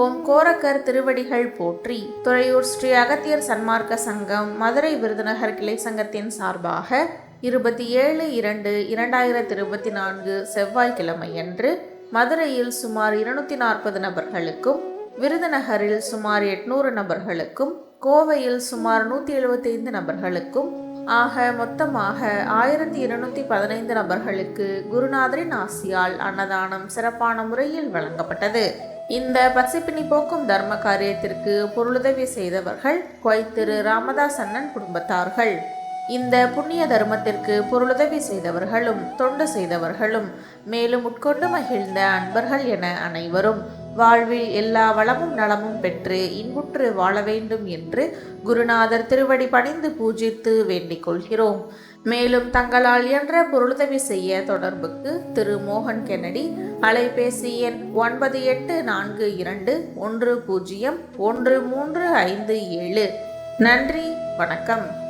ஓம் கோரக்கர் திருவடிகள் போற்றி. துறையூர் ஸ்ரீ அகத்தியர் சன்மார்க்க சங்கம் மதுரை விருதுநகர் கிளை சங்கத்தின் சார்பாக இருபத்தி ஏழு இரண்டு இரண்டாயிரத்தி இருபத்தி நான்கு செவ்வாய்க்கிழமையன்று மதுரையில் சுமார் இருநூத்தி நாற்பது நபர்களுக்கும் விருதுநகரில் சுமார் எட்நூறு நபர்களுக்கும் கோவையில் சுமார் நூற்றி எழுபத்தைந்து நபர்களுக்கும் ஆக மொத்தமாக ஆயிரத்தி இருநூத்தி பதினைந்து நபர்களுக்கு குருநாதரின் ஆசியால் அன்னதானம் சிறப்பான முறையில் வழங்கப்பட்டது. இந்த பசிப்பினி போக்கும் தர்ம காரியத்திற்கு பொருளுதவி செய்தவர்கள் கொய் திரு ராமதாஸ் அண்ணன் குடும்பத்தார்கள். இந்த புண்ணிய தர்மத்திற்கு பொருளுதவி செய்தவர்களும் தொண்டு செய்தவர்களும் மேலும் உட்கொண்டு மகிழ்ந்த அன்பர்கள் என அனைவரும் வாழ்வில் எல்லா வளமும் நலமும் பெற்று இன்புற்று வாழ வேண்டும் என்று குருநாதர் திருவடி பணிந்து பூஜித்து வேண்டிக் கொள்கிறோம். மேலும் தங்களால் என்ற பொருளுதவி செய்ய தொடர்புக்கு திரு மோகன் கென்னடி அலைபேசி எண் ஒன்பது எட்டு நான்கு இரண்டு ஒன்று பூஜ்ஜியம் ஒன்று மூன்று ஐந்து ஏழு. நன்றி வணக்கம்.